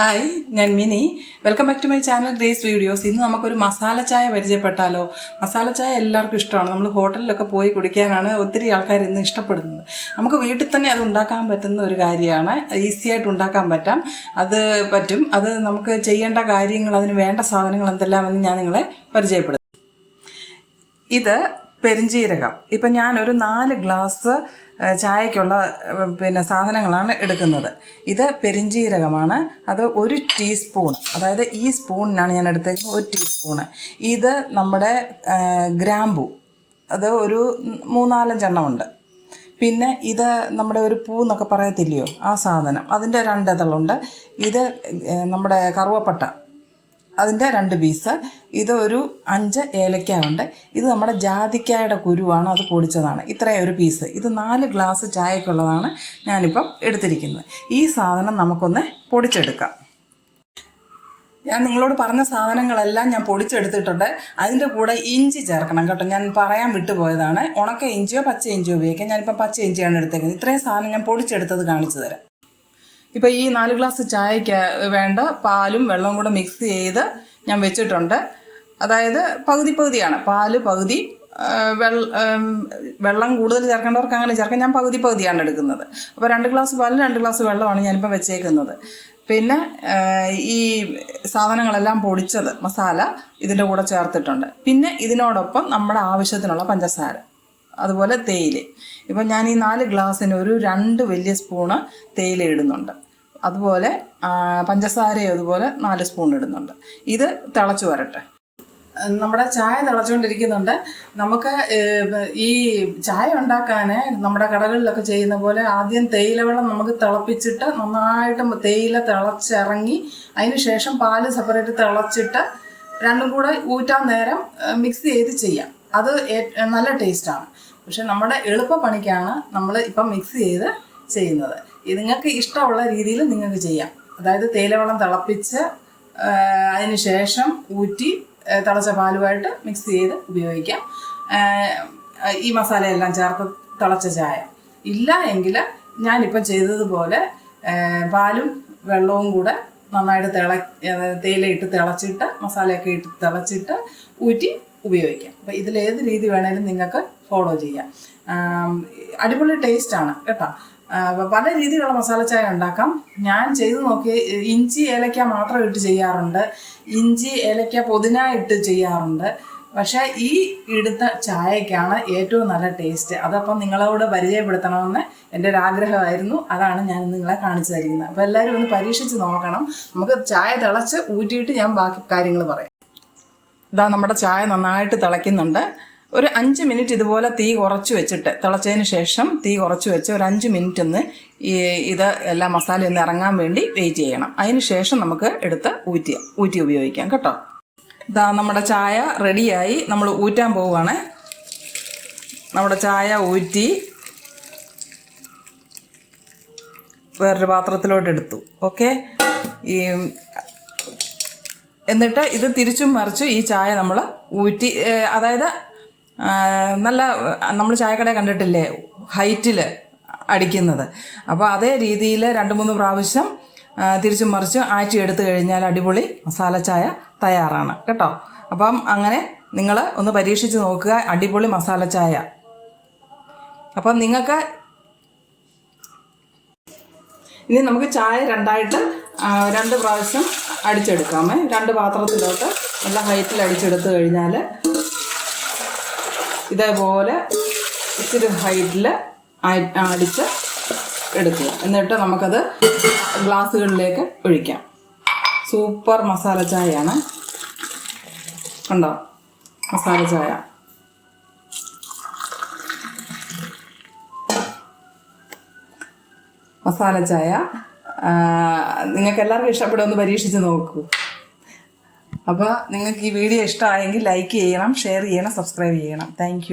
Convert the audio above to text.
Hi ഞാൻ Mini. Welcome back to my channel Grace videos ഇന്ന് നമുക്കൊരു മസാല ചായ പരിചയപ്പെട്ടാലോ? മസാല ചായ എല്ലാവർക്കും ഇഷ്ടമാണ്. നമ്മൾ ഹോട്ടലിലൊക്കെ പോയി കുടിക്കാനാണ് ഒത്തിരി ആൾക്കാർ ഇന്ന് ഇഷ്ടപ്പെടുന്നത്. നമുക്ക് വീട്ടിൽ തന്നെ അത് ഉണ്ടാക്കാൻ പറ്റുന്ന ഒരു കാര്യമാണ്. ഈസി ആയിട്ട് ഉണ്ടാക്കാൻ പറ്റാം. അത് പറ്റും. അത് നമുക്ക് ചെയ്യേണ്ട കാര്യങ്ങൾ അതിന് വേണ്ട സാധനങ്ങൾ എന്തെല്ലാമെന്ന് ഞാൻ നിങ്ങളെ പരിചയപ്പെടുത്തും. ഇത് പെരിഞ്ജീരകം ഇപ്പം ഞാനൊരു നാല് ഗ്ലാസ് ചായക്കുള്ള പിന്നെ സാധനങ്ങളാണ് എടുക്കുന്നത്. ഇത് പെരിഞ്ജീരകമാണ് അത് ഒരു ടീസ്പൂൺ അതായത് ഈ സ്പൂണിനാണ് ഞാൻ എടുത്തേക്കുന്നത് ഒരു ടീസ്പൂണ്. ഇത് നമ്മുടെ ഗ്രാമ്പു. അത് ഒരു മൂന്നാലഞ്ചെണ്ണം ഉണ്ട് പിന്നെ ഇത് നമ്മുടെ ഒരു പൂ എന്നൊക്കെ പറയത്തില്ലയോ? ആ സാധനം. അതിന്റെ രണ്ടതളുണ്ട് ഇത് നമ്മുടെ കറുവപ്പട്ട. അതിന്റെ രണ്ട് പീസ്. ഇത് ഒരു അഞ്ച് ഏലക്ക ഉണ്ട് ഇത് നമ്മുടെ ജാതിക്കായുടെ കുരുവാണ്. അത് പൊടിച്ചതാണ്. ഇത്രയും ഒരു പീസ്. ഇത് നാല് ഗ്ലാസ് ചായക്കുള്ളതാണ് ഞാനിപ്പം എടുത്തിരിക്കുന്നത്. ഈ സാധനം നമുക്കൊന്ന് പൊടിച്ചെടുക്കാം. ഞാൻ നിങ്ങളോട് പറഞ്ഞ സാധനങ്ങളെല്ലാം ഞാൻ പൊടിച്ചെടുത്തിട്ടുണ്ട്. അതിന്റെ കൂടെ ഇഞ്ചി ചേർക്കണം കേട്ടോ. ഞാൻ പറയാൻ വിട്ടുപോയതാണ്. ഉണക്ക ഇഞ്ചിയോ പച്ച ഇഞ്ചിയോ ഉപയോഗിക്കാം. ഞാനിപ്പം പച്ച ഇഞ്ചിയാണ് എടുത്തേക്കുന്നത്. ഇത്രയും സാധനം ഞാൻ പൊടിച്ചെടുത്തത് കാണിച്ചു തരാം. ഇപ്പോൾ ഈ നാല് ഗ്ലാസ് ചായക്ക് വേണ്ട പാലും വെള്ളവും കൂടെ മിക്സ് ചെയ്ത് ഞാൻ വെച്ചിട്ടുണ്ട്. അതായത് പകുതി പകുതിയാണ്. പാൽ പകുതി വെള്ള കൂടുതൽ ചേർക്കേണ്ടവർക്ക് അങ്ങനെ ചേർക്കാം ഞാൻ പകുതി പകുതിയാണ് എടുക്കുന്നത്. അപ്പോൾ രണ്ട് ഗ്ലാസ് പാലിന് രണ്ട് ഗ്ലാസ് വെള്ളമാണ് ഞാനിപ്പോൾ വെച്ചേക്കുന്നത്. പിന്നെ ഈ സാധനങ്ങളെല്ലാം പൊടിച്ചത് മസാല ഇതിന്റെ കൂടെ ചേർത്തിട്ടുണ്ട്. പിന്നെ ഇതിനോടൊപ്പം നമ്മുടെ ആവശ്യത്തിനുള്ള പഞ്ചസാര. അതുപോലെ തേയില. ഇപ്പം ഞാൻ ഈ നാല് ഗ്ലാസ്സിന് ഒരു രണ്ട് വലിയ സ്പൂണ് തേയില ഇടുന്നുണ്ട്. അതുപോലെ പഞ്ചസാരയും അതുപോലെ നാല് സ്പൂൺ ഇടുന്നുണ്ട്. ഇത് തിളച്ച് വരട്ടെ. നമ്മുടെ ചായ തിളച്ചുകൊണ്ടിരിക്കുന്നുണ്ട്. നമുക്ക് ഈ ചായ ഉണ്ടാക്കാൻ നമ്മുടെ കടകളിലൊക്കെ ചെയ്യുന്ന പോലെ ആദ്യം തേയില വെള്ളം നമുക്ക് തിളപ്പിച്ചിട്ട് നന്നായിട്ട് തേയില തിളച്ചിറങ്ങി അതിന് ശേഷം പാൽ സെപ്പറേറ്റ് തിളച്ചിട്ട് രണ്ടും കൂടെ ഊറ്റാൻ നേരം മിക്സ് ചെയ്ത് ചെയ്യാം. അത് നല്ല ടേസ്റ്റാണ്. പക്ഷെ നമ്മുടെ എളുപ്പ പണിക്കാണ് നമ്മൾ ഇപ്പം മിക്സ് ചെയ്ത് ചെയ്യുന്നത്. നിങ്ങൾക്ക് ഇഷ്ടമുള്ള രീതിയിൽ നിങ്ങൾക്ക് ചെയ്യാം. അതായത് തേയിലവെള്ളം തിളപ്പിച്ച് അതിന് ശേഷം ഊറ്റി തിളച്ച പാലുമായിട്ട് മിക്സ് ചെയ്ത് ഉപയോഗിക്കാം. ഈ മസാലയെല്ലാം ചേർത്ത് തിളച്ച ചായ. ഇല്ല എങ്കിൽ ഞാനിപ്പം ചെയ്തതുപോലെ പാലും വെള്ളവും കൂടെ നന്നായിട്ട് തിള തേയില ഇട്ട് തിളച്ചിട്ട് മസാലയൊക്കെ ഇട്ട് തിളച്ചിട്ട് ഊറ്റി ഉപയോഗിക്കാം. അപ്പോൾ ഏത് രീതി വേണേലും നിങ്ങൾക്ക് ഫോളോ ചെയ്യാം. അടിപൊളി ടേസ്റ്റാണ് കേട്ടോ. പല രീതിയിലുള്ള മസാല ചായ ഉണ്ടാക്കാം. ഞാൻ ചെയ്ത് നോക്കി ഇഞ്ചി ഏലക്ക മാത്രം ഇട്ട് ചെയ്യാറുണ്ട്. ഇഞ്ചി ഏലക്ക പുതിന ഇട്ട് ചെയ്യാറുണ്ട്. പക്ഷേ ഈ ഇടുത്ത ചായക്കാണ് ഏറ്റവും നല്ല ടേസ്റ്റ് അതപ്പം നിങ്ങളോട് പരിചയപ്പെടുത്തണമെന്ന് എന്റെ ഒരു ആഗ്രഹമായിരുന്നു. അതാണ് ഞാൻ നിങ്ങളെ കാണിച്ചു തരുന്നത് അപ്പോൾ എല്ലാവരും ഒന്ന് പരീക്ഷിച്ച് നോക്കണം. നമുക്ക് ചായ തിളച്ച് ഊറ്റിയിട്ട് ഞാൻ ബാക്കി കാര്യങ്ങൾ പറയാം. ഇതാ നമ്മുടെ ചായ നന്നായിട്ട് തിളയ്ക്കുന്നുണ്ട്. ഒരു അഞ്ച് മിനിറ്റ് ഇതുപോലെ തീ കുറച്ച് വെച്ചിട്ട് തിളച്ചതിന് ശേഷം തീ കുറച്ച് വെച്ച് ഒരു അഞ്ച് മിനിറ്റ് ഒന്ന് ഇത് എല്ലാ മസാല ഒന്ന് ഇറങ്ങാൻ വേണ്ടി വെയിറ്റ് ചെയ്യണം. അതിന് ശേഷം നമുക്ക് എടുത്ത് ഊറ്റി ഊറ്റി ഉപയോഗിക്കാം കേട്ടോ. ഇതാ നമ്മുടെ ചായ റെഡിയായി നമ്മൾ ഊറ്റാൻ പോവുകയാണ്. നമ്മുടെ ചായ ഊറ്റി വേറൊരു പാത്രത്തിലോട്ട് എടുത്തു. ഓക്കെ ഈ എന്നിട്ട് ഇത് തിരിച്ചും മറിച്ചും ഈ ചായ നമ്മൾ ഊറ്റി അതായത് നല്ല നമ്മൾ ചായക്കട കണ്ടിട്ടില്ലേ ഹൈറ്റിൽ അടിക്കുന്നത്. അപ്പോൾ അതേ രീതിയിൽ രണ്ട് മൂന്ന് പ്രാവശ്യം തിരിച്ചും മറിച്ചും ആറ്റി എടുത്തു കഴിഞ്ഞാൽ അടിപൊളി മസാല ചായ തയ്യാറാണ്. കേട്ടോ? അപ്പം അങ്ങനെ നിങ്ങൾ ഒന്ന് പരീക്ഷിച്ച് നോക്കുക അടിപൊളി മസാല ചായ. അപ്പം നിങ്ങൾക്ക് ഇനി നമുക്ക് ചായ രണ്ടായിട്ട് രണ്ട് പ്രാവശ്യം അടിച്ചെടുക്കാമേ. രണ്ട് പാത്രത്തിലോട്ട് നല്ല ഹൈറ്റിൽ അടിച്ചെടുത്ത് കഴിഞ്ഞാൽ ഇതേപോലെ ഇച്ചിരി ഹൈറ്റിൽ അടിച്ച് എടുക്കുക. എന്നിട്ട് നമുക്കത് ഗ്ലാസ്സുകളിലേക്ക് ഒഴിക്കാം. സൂപ്പർ മസാല ചായയാണ്. കണ്ടോ? മസാല ചായ. മസാല ചായ. നിങ്ങൾക്ക് എല്ലാവർക്കും ഇഷ്ടപ്പെടുമെന്ന് പരീക്ഷിച്ച് നോക്കൂ. അപ്പോൾ നിങ്ങൾക്ക് ഈ വീഡിയോ ഇഷ്ടമായെങ്കിൽ ലൈക്ക് ചെയ്യണം ഷെയർ ചെയ്യണം സബ്സ്ക്രൈബ് ചെയ്യണം. താങ്ക്